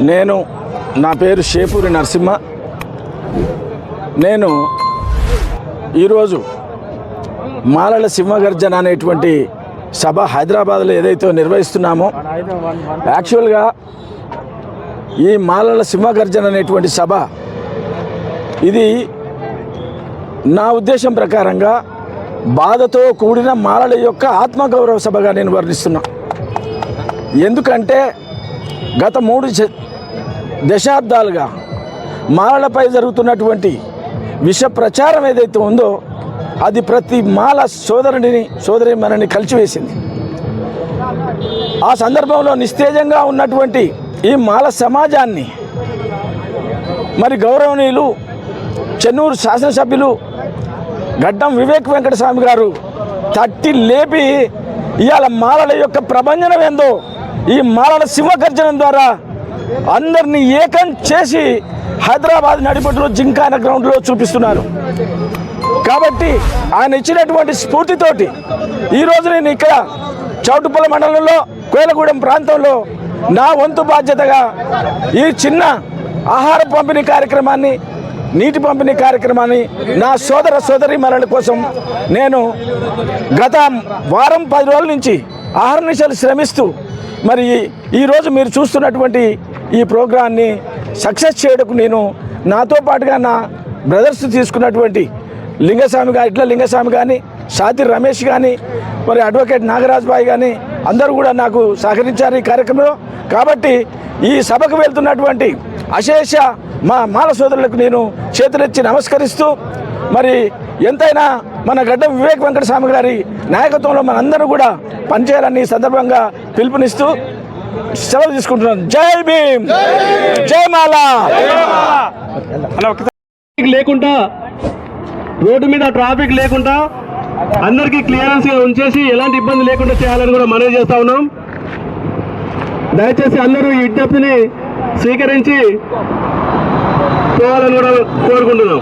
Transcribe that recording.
నేను నా పేరు షేపూరి నరసింహ. నేను ఈరోజు మాలల సింహగర్జన అనేటువంటి సభ హైదరాబాద్లో ఏదైతే నిర్వహిస్తున్నామో యాక్చువల్గా ఈ మాలల సింహగర్జన అనేటువంటి సభ ఇది నా ఉద్దేశం ప్రకారంగా బాధతో కూడిన మాలల యొక్క ఆత్మగౌరవ సభగా నేను వర్ణిస్తున్నా. ఎందుకంటే గత మూడు శ- దశాబ్దాలుగా మాలలపై జరుగుతున్నటువంటి విష ప్రచారం ఏదైతే ఉందో అది ప్రతి మాల సోదరుడిని సోదరి మనని కలిచివేసింది. ఆ సందర్భంలో నిస్తేజంగా ఉన్నటువంటి ఈ మాల సమాజాన్ని మరి గౌరవనీయులు చెన్నూరు శాసనసభ్యులు గడ్డం వివేక్ వెంకటస్వామి గారు తట్టి లేపి ఇవాళ మాలల యొక్క ప్రభంజనం ఏందో ఈ మాలల సింహగర్జనం ద్వారా అందరినీ ఏకం చేసి హైదరాబాద్ నడిపట్టులో జింకాన గ్రౌండ్లో చూపిస్తున్నారు. కాబట్టి ఆయన ఇచ్చినటువంటి స్ఫూర్తితోటి ఈరోజు నేను ఇక్కడ చౌటుపల్ల మండలంలో కోయలగూడెం ప్రాంతంలో నా వంతు బాధ్యతగా ఈ చిన్న ఆహార పంపిణీ కార్యక్రమాన్ని నీటి పంపిణీ కార్యక్రమాన్ని నా సోదర సోదరి మరణ కోసం నేను గత వారం పది రోజుల నుంచి ఆహార నిమిషాలు శ్రమిస్తూ మరి ఈరోజు మీరు చూస్తున్నటువంటి ఈ ప్రోగ్రాన్ని సక్సెస్ చేయడానికి నేను నాతో పాటుగా నా బ్రదర్స్ తీసుకున్నటువంటి లింగస్వామి గారి ఇట్ల లింగస్వామి కానీ సాతి రమేష్ కానీ మరి అడ్వకేట్ నాగరాజ్ బాయ్ కానీ అందరూ కూడా నాకు సహకరించారు ఈ కార్యక్రమంలో. కాబట్టి ఈ సభకు వెళ్తున్నటువంటి అశేష మా మాల సోదరులకు నేను చేతులెచ్చి నమస్కరిస్తూ మరి ఎంతైనా మన గడ్డ వివేక్ వెంకట స్వామి గారి నాయకత్వంలో మనందరూ కూడా పనిచేయాలని సందర్భంగా పిలుపునిస్తూ సెలవు తీసుకుంటున్నాను జై భీమ్! జై మాలా! ట్రాఫిక్ లేకుండా రోడ్డు మీద ట్రాఫిక్ లేకుండా అందరికీ క్లియరెన్స్ ఉంచేసి ఎలాంటి ఇబ్బంది లేకుండా చేయాలని కూడా మనవి చేస్తా ఉన్నాం. దయచేసి అందరూ ఈ విజ్ఞప్తిని స్వీకరించి పోవాలని కూడా కోరుకుంటున్నాం.